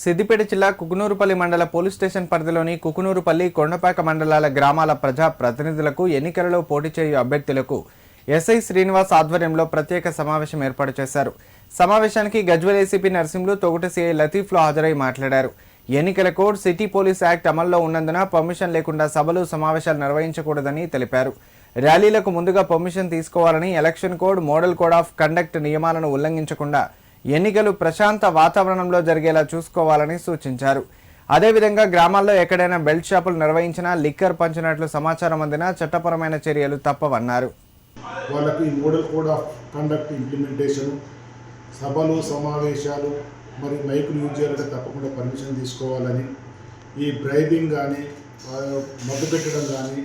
సిద్దిపేట జిల్లా కుకునూరుపల్లి మండల police station పరిధిలోని కుకునూరుపల్లి కొండపాక మండలాల గ్రామాల ప్రజా ప్రతినిధులకు ఎన్నికలలో పోటీ చేయు అభ్యర్థులకు ఎస్ఐ శ్రీనివాస్ ఆధ్వర్యంలో ప్రత్యేక సమావేశం ఏర్పాటు చేశారు. సమావేశానికి గజ్వల్ ఏసీపీ నర్సింహులు తొగుట సీఐ లతీఫ్లో హాజరై మాట్లాడారు. ఎన్నికల కోడ్ సిటీ పోలీస్ యాక్ట్ అమల్లో ఉన్నందున పర్మిషన్ లేకుండా సభలు సమావేశాలు నిర్వహించకూడదని తెలిపారు. ర్యాలీలకు ముందుగా పర్మిషన్ తీసుకోవాలని election code model code of conduct నియమాలను ఉల్లంఘించకుండా ఎన్నికలు ప్రశాంత వాతావరణంలో జరిగేలా చూసుకోవాలని సూచించారు. అదేవిధంగా గ్రామాల్లో ఎక్కడైనా బెల్ట్ షాపులు నిర్వహించినా లిక్కర్ పంచినట్లు సమాచారం అందినా చట్టపరమైన చర్యలు తప్పవన్నారు. వాళ్ళకి model code of conduct implementation సభలు సమావేశాలు మరి మైకులు యూజ్ చేయాలంటే తప్పకుండా పర్మిషన్ తీసుకోవాలని ఈ బ్రైబింగ్ కానీ మద్దు పెట్టడం కానీ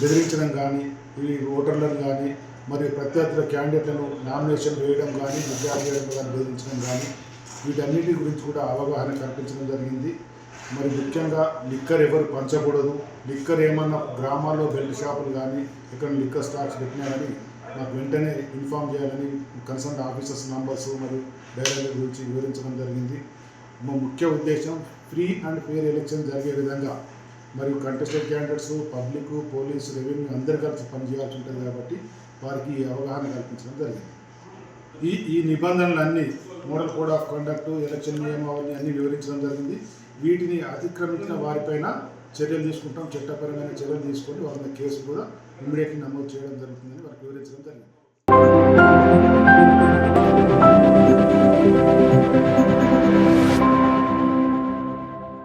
బెదిరించడం కానీ ఈ ఓటర్లను కానీ మరి ప్రత్యర్థుల క్యాండిడేట్లను నామినేషన్ వేయడం కానీ విద్యార్థి వేయడం కానీ బోధించడం కానీ వీటన్నిటి గురించి కూడా అవగాహన కల్పించడం జరిగింది. మరి ముఖ్యంగా లిక్కర్ ఎవరు పంచకూడదు లిక్కర్ ఏమన్నా గ్రామాల్లో బెల్ట్ షాపులు కానీ ఇక్కడ లిక్కర్ స్టాక్స్ పెట్టినారని నాకు వెంటనే ఇన్ఫామ్ చేయాలని కన్సర్న్ ఆఫీసర్స్ నంబర్స్ మరియు డైరీల గురించి వివరించడం జరిగింది. మా ముఖ్య ఉద్దేశం ఫ్రీ అండ్ ఫెయిర్ ఎలక్షన్ జరిగే విధంగా మరియు contested candidates public police revenue అందరు కలిసి పనిచేయాల్సి ఉంటుంది కాబట్టి వారికి ఈ అవగాహన కల్పించడం జరిగింది. ఈ ఈ నిబంధనలన్నీ model code of conduct election నియమావళి అన్ని వివరించడం జరిగింది. వీటిని అతిక్రమించిన వారిపైన చర్యలు తీసుకుంటాం. చట్టపరమైన చర్యలు తీసుకొని వాళ్ళ కేసు కూడా ఇమ్మీడియట్లీ నమోదు చేయడం జరుగుతుందని వారికి వివరించడం జరిగింది.